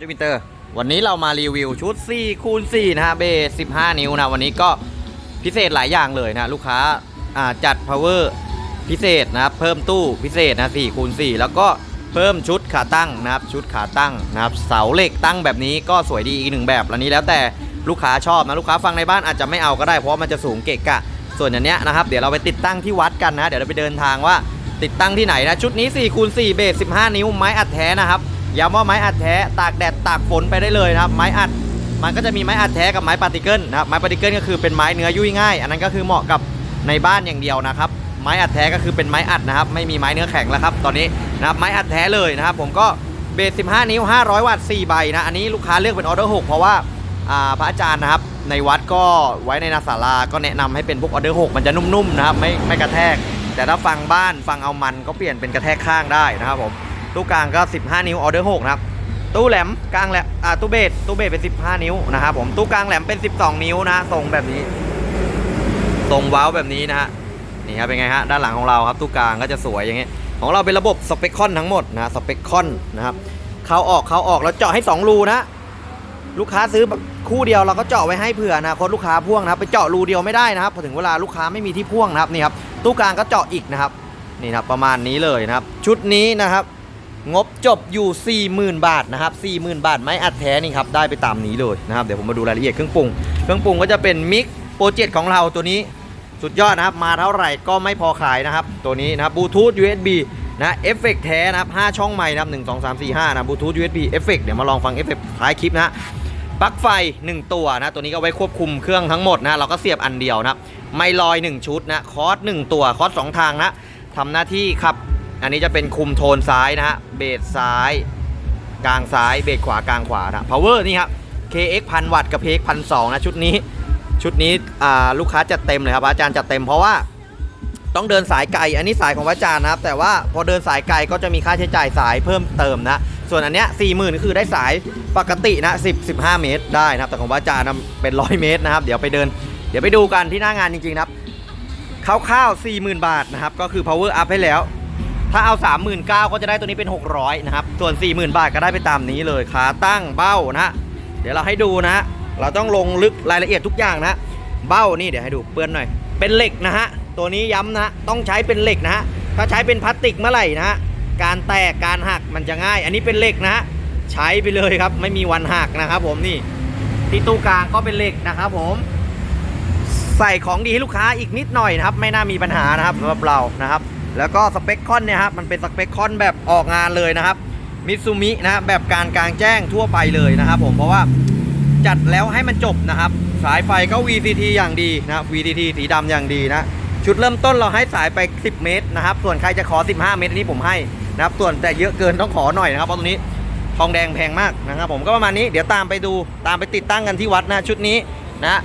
ดีร้านจูปิเตอร์ วันนี้เรามารีวิวชุด4คูณ4นะฮะเบส15 นิ้วนะวันนี้ก็พิเศษหลายอย่างเลยนะลูกค้าาจัด power พิเศษนะครับเพิ่มตู้พิเศษนะ4คูณ4แล้วก็เพิ่มชุดขาตั้งนะครับชุดขาตั้งนะครับเสาเหล็กตั้งแบบนี้ก็สวยดีอีกหนึ่งแบบอันนี้แล้วแต่ลูกค้าชอบนะลูกค้าฟังในบ้านอาจจะไม่เอาก็ได้เพราะว่ามันจะสูงเกะกะ ส่วนอย่างเนี้ยนะครับเดี๋ยวเราไปติดตั้งที่วัดกันนะ เดี๋ยวเราไปเดินทางว่าติดตั้งที่ไหนนะ ชุดนี้4คูณ4เบส15 นิ้วไม้อัดแท้นะครับ ย้ำว่าไม้อัดแท้ตากแดดตากฝนไปได้เลยนะครับ ไม้อัดมันก็จะมีไม้อัดแท้กับไม้ปาร์ติเกิลนะครับไม้ปาร์ติเกิลก็คือเป็นไม้เนื้อยุ่ยง่าย อันนั้นก็คือเหมาะกับในบ้านอย่างเดียวนะครับ ไม้อัดแท้ก็คือเป็นไม้อัดนะครับ ไม่มีไม้เนื้อแข็งแล้วครับ ตอนนี้นะครับไม้อัดแท้เลยนะครับ ผมก็เบส 15 นิ้ว 500 วัตต์ 4 ใบนะ อันนี้ลูกค้าเลือกเป็นออเดอร์ 6 เพราะว่าอ่าพระอาจารย์นะครับ ในวัดก็ไว้ในนาศาลาก็แนะนำให้เป็นพวกออเดอร์ 6 มันจะนุ่มๆนะครับ ไม่ไม่กระแทก แต่ถ้าฟังบ้านฟังเอามันก็เปลี่ยนเป็นกระแทกข้างได้นะครับผม ตู้กลางก็ 15 นิ้วออเดอร์6นะครับตู้แหลมกลางแหลมอ่าตู้เบสตู้เบสเป็น 15 นิ้วนะครับผมตู้กลางแหลมเป็น 12 นิ้วนะทรงแบบนี้ทรงว้าวแบบนี้นะฮะนี่ครับเป็นไงฮะด้านหลังของเราครับตู้กลางก็จะสวยอย่างเงี้ยของเราเป็นระบบสเปคคอนทั้งหมดนะสเปคคอนนะครับเข้าออกเข้าออกแล้วเจาะให้ 2 รูนะลูกค้าซื้อคู่เดียวเราก็เจาะไว้ให้เผื่อนะคนลูกค้าพ่วงนะครับไปเจาะรูเดียวไม่ได้นะครับพอถึงเวลาลูกค้าไม่มีที่พ่วงนะครับนี่ครับตู้กลางก็เจาะอีกนะครับนี่นะครับประมาณนี้เลยนะครับชุดนี้นะครับ งบจบอยู่ 40,000 บาทนะครับ40,000 บาทไม้อัดแท้นี่ครับได้ไปตามนี้เลยนะครับเดี๋ยวผมมาดูรายละเอียดเครื่องปรุงเครื่องปรุงก็จะเป็นมิกโปรเจกต์ของเราตัวนี้สุดยอดนะครับมาเท่าไหร่ก็ไม่พอขายนะครับ ตัวนี้นะครับบลูทูธ USB นะเอฟเฟกแท้นะครับ5ช่องใหม่นะครับ1 2 3 4 5นะบลูทูธ USB เอฟเฟกเดี๋ยวมาลองฟังเอฟเฟกท้ายคลิปนะปลั๊กไฟ 1 ตัวนะ ตัวนี้ก็ไว้ควบคุมเครื่องทั้งหมดนะเราก็เสียบอันเดียวนะไม่ลอย 1 ชุดนะ คอร์ส1ตัว คอร์ส2ทางนะทำหน้าที่ครับ อันนี้จะเป็นคุมโทนซ้ายนะฮะ เบสซ้าย กลางซ้าย เบสขวากลางขวานะ power นี่ครับ KX พันวัตต์กับ PX พันสนะชุดนี้ ชุดนี้ลูกค้าจัดเต็มเลยครับอาจารย์จัดเต็มเพราะว่าต้องเดินสายไกล อันนี้สายของอาจารย์นะครับ แต่ว่าพอเดินสายไกลก็จะมีค่าใช้จ่ายสายเพิ่มเติมนะ ส่วนอันเนี้ยสี่หมื่นคือได้สายปกตินะ10 15เมตรได้นะครับ แต่ของอาจารย์นะเป็นร้อยเมตรนะครับ เดี๋ยวไปเดิน เดี๋ยวไปดูกันที่หน้างานจริงๆนะครับคร่าวๆ40,000 บาทนะครับ ก็คือ power up ให้แล้ว ถ้าเอา 39,000ก็จะได้ตัวนี้เป็น 600นะครับ ส่วน 40,000 บาทก็ได้ไปตามนี้เลยขาตั้งเบ้านะเดี๋ยวเราให้ดูนะ เราต้องลงลึกรายละเอียดทุกอย่างนะ เบ้านี่เดี๋ยวให้ดูเปื้อนหน่อย เป็นเหล็กนะฮะ ตัวนี้ย้ำนะ ต้องใช้เป็นเหล็กนะฮะ ถ้าใช้เป็นพลาสติกเมื่อไหร่นะฮะ การแตก การหักมันจะง่าย อันนี้เป็นเหล็กนะฮะ ใช้ไปเลยครับ ไม่มีวันหักนะครับ ผมนี่ ที่ตู้กลางก็เป็นเหล็กนะครับผม ใส่ของดีให้ลูกค้าอีกนิดหน่อยนะครับ ไม่น่ามีปัญหานะครับสำหรับเรานะครับ แล้วก็สเปคคอนเนี่ยครับมันเป็นสเปคคอนแบบออกงานเลยนะครับมิซูมินะครับแบบการกลางแจ้งทั่วไปเลยนะครับผมเพราะว่าจัดแล้วให้มันจบนะครับ สายไฟก็ VCT อย่างดีนะครับ VCT สีดำอย่างดีนะชุดเริ่มต้นเราให้สายไป 10 เมตรนะครับ ส่วนใครจะขอ 15 เมตรอันนี้ผมให้นะครับ ส่วนแต่เยอะเกินต้องขอหน่อยนะครับเพราะตรงนี้ทองแดงแพงมากนะครับผมก็ประมาณนี้เดี๋ยวตามไปดูตามไปติดตั้งกันที่วัดนะชุดนี้นะ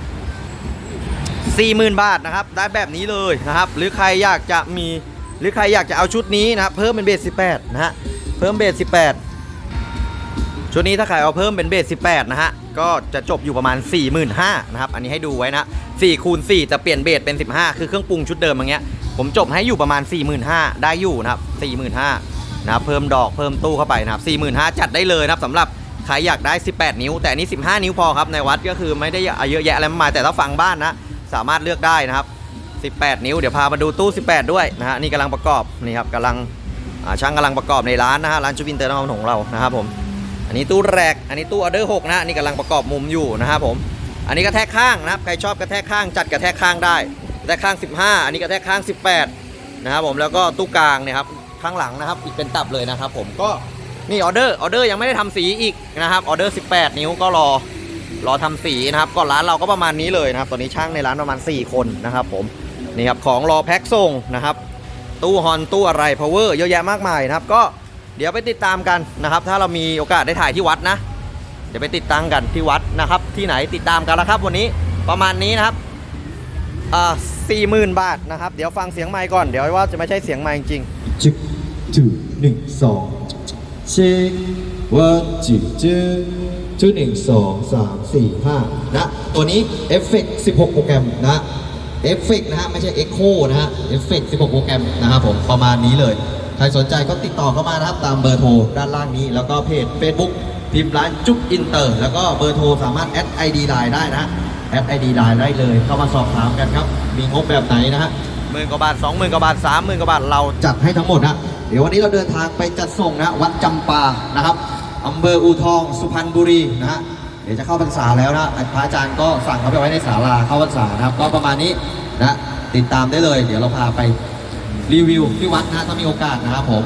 40,000 บาทนะครับ ได้แบบนี้เลยนะครับ หรือใครอยากจะมี หรือใครอยากจะเอาชุดนี้นะเพิ่มเป็นเบส18 นะฮะ เพิ่มเบส18 ชุดนี้ถ้าใครเอาเพิ่มเป็นเบส18 นะฮะ ก็จะจบอยู่ประมาณ 45,000นะครับ อันนี้ให้ดูไว้นะ4คูณ4จะเปลี่ยนเบสเป็น 15 คือเครื่องปรุงชุดเดิมอย่างเงี้ย ผมจบให้อยู่ประมาณ 45,000ได้อยู่นะครับ45,000นะครับเพิ่มดอกเพิ่มตู้เข้าไปนะครับ45,000จัดได้เลยนะครับสำหรับใครอยากได้ 18 นิ้ว แต่อันนี้ 15 นิ้วพอครับ ในวัดก็คือไม่ได้เยอะแยะอะไรมากมายแต่ถ้าฟังบ้านนะ สามารถเลือกได้นะครับ 18 นิ้ว เดี๋ยวพามาดูตู้ 18 ด้วยนะฮะนี่กำลังประกอบนี่ครับกำลังช่างกำลังประกอบในร้านนะฮะร้านจูวินเตอร์นครของเรานะครับผมอันนี้ตู้แรก อันนี้ตู้ออเดอร์6นะนี่กำลังประกอบมุมอยู่นะครับผมอันนี้กระแทกข้างนะครับใครชอบกระแทกข้างจัดกระแทกข้างได้กระแทกข้าง 15 อันนี้กระแทกข้าง 18นะครับผมแล้วก็ตู้กลางเนี่ยครับข้างหลังนะครับอีกเป็นตับเลยนะครับผมก็นี่ออเดอร์ออเดอร์ยังไม่ได้ทำสีอีกนะครับออเดอร์ 18 นิ้วก็รอรอทำสีนะครับก็ร้านเราก็ประมาณนี้เลยนะครับตอนนี้ช่างในร้านประมาณ 4 คนนะครับผม นี่ครับของรอแพ็คส่งนะครับ ตู้ฮอนตู้อะไร power เยอะแยะมากมายนะครับ ก็เดี๋ยวไปติดตามกันนะครับ ถ้าเรามีโอกาสได้ถ่ายที่วัดนะ เดี๋ยวไปติดตั้งกันที่วัดนะครับ ที่ไหนติดตามกันแล้วครับ วันนี้ประมาณนี้นะครับอ่าสี่หมื่นบาทนะครับ เดี๋ยวฟังเสียงไมค์ก่อนเดี๋ยวว่าจะไม่ใช่เสียงไมค์จริงจึกจุหนึ่งสองเช็คว่าจึกจึกจึกหนึ่งสองสามสี่ห้านะตัวนี้เอฟเฟกต์16โปรแกรมนะ เอฟเฟกต์นะฮะไม่ใช่เอ็กโคนะฮะเอฟเฟกต์16 โปรแกรมนะครับผมประมาณนี้เลย ใครสนใจก็ติดต่อเข้ามานะครับ ตามเบอร์โทรด้านล่างนี้ แล้วก็เพจ Facebook พิมพ์ร้านจุ๊บอินเตอร์ แล้วก็เบอร์โทรสามารถแอด ID ไลน์ได้นะแอด ID ไลน์ได้เลย เข้ามาสอบถามกันครับ มีงบแบบไหนนะฮะหมื่นกว่าบาทสองหมื่นกว่าบาทสามหมื่นกว่าบาทเราจัดให้ทั้งหมดนะเดี๋ยววันนี้เราเดินทางไปจัดส่งนะวัดจำปานะครับอำเภออูทองสุพรรณบุรีนะฮะ เดี๋ยวจะเข้าพรรษาแล้วนะพระอาจารย์ก็สั่งเขาไปไว้ในศาลาเข้าพรรษานะครับ ก็ประมาณนี้นะติดตามได้เลย เดี๋ยวเราพาไปรีวิวที่วัดนะถ้ามีโอกาสนะครับผม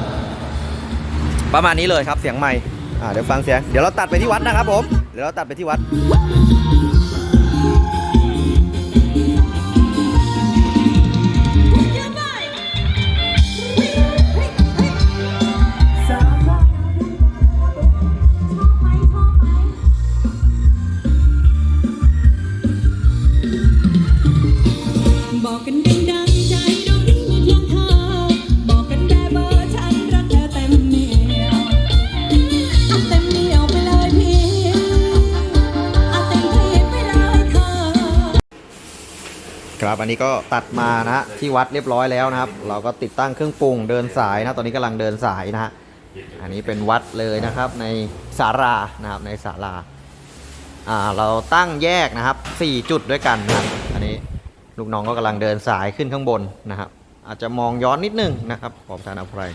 ประมาณนี้เลยครับเสียงใหม่อ่าเดี๋ยวฟังเสียง เดี๋ยวเราตัดไปที่วัดนะครับผม เดี๋ยวเราตัดไปที่วัด บอกกันดังๆใจดวงนี้มีเพียงเธอ บอกกันแบบเบอร์ฉันรักเธอเต็มเหนียวเอาเต็มเหนียวไปเลยพี่เอาเต็มที่ไปเลยเธอ ครับอันนี้ก็ตัดมานะฮะที่วัดเรียบร้อยแล้วนะครับ เราก็ติดตั้งเครื่องปรุงเดินสายนะตอนนี้กำลังเดินสายนะฮะอันนี้เป็นวัดเลยนะครับในศาลานะครับในศาลาอ่าเราตั้งแยกนะครับ 4 จุดด้วยกันนะครับอันนี้ ลูกน้องก็กำลังเดินสายขึ้นข้างบนนะครับ อาจจะมองย้อนนิดนึงนะครับขอบทานอภัย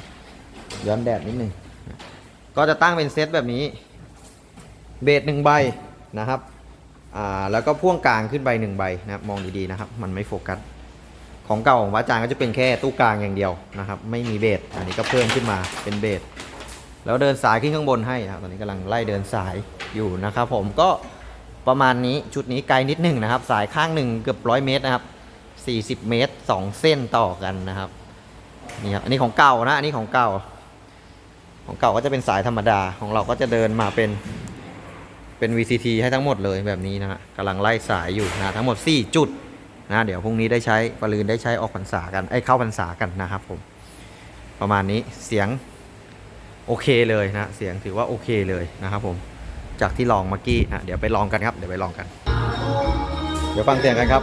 ย้อนแดดนิดนึงก็จะตั้งเป็นเซตแบบนี้ เบสหนึ่งใบนะครับอ่าแล้วก็พ่วงกลางขึ้นไปหนึ่งใบนะครับมองดีๆนะครับ มันไม่โฟกัสของเก่าของพระอาจารย์ก็จะเป็นแค่ตู้กลางอย่างเดียวนะครับ ไม่มีเบสอันนี้ก็เพิ่มขึ้นมาเป็นเบสแล้วเดินสายขึ้นข้างบนให้นะครับตอนนี้กำลังไล่เดินสายอยู่นะครับผมก็ ประมาณนี้ชุดนี้ไกลนิดหนึ่งนะครับ สายข้างหนึ่งเกือบร้อยเมตรนะครับ 40 เมตร 2 เส้นต่อกันนะครับนี่ครับอันนี้ของเก่านะอันนี้ของเก่า ของเก่าก็จะเป็นสายธรรมดาของเราก็จะเดินมาเป็นเป็น VCT ให้ทั้งหมดเลยแบบนี้นะฮะกำลังไล่สายอยู่นะทั้งหมด 4 จุดนะเดี๋ยวพรุ่งนี้ได้ใช้ปลืนได้ใช้ออกพรรษากันไอ้เข้าพรรษากันนะครับผมประมาณนี้เสียงโอเคเลยนะเสียงถือว่าโอเคเลยนะครับผม จากที่ลองเมื่อกี้นะเดี๋ยวไปลองกันครับ เดี๋ยวไปลองกัน เดี๋ยวฟังเสียงกันครับ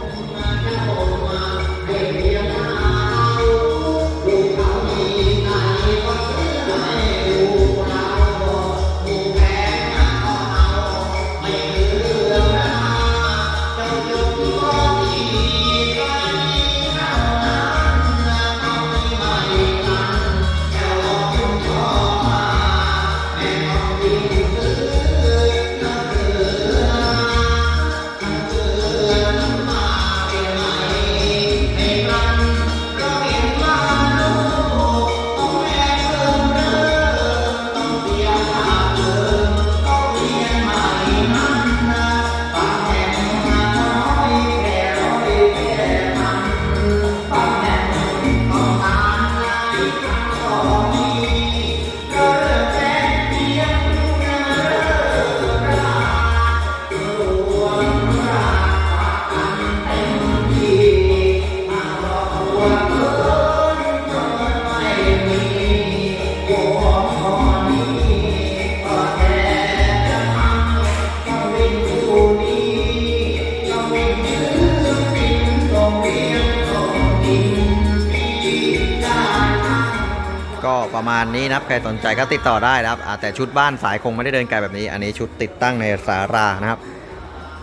ก็ประมาณนี้นะครับใครสนใจก็ติดต่อได้นะครับแต่ชุดบ้านสายคงไม่ได้เดินไกลแบบนี้ อันนี้ชุดติดตั้งในสารานะครับ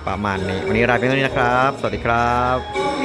ประมาณนี้ วันนี้รายเป็นเท่านี้นะครับ สวัสดีครับ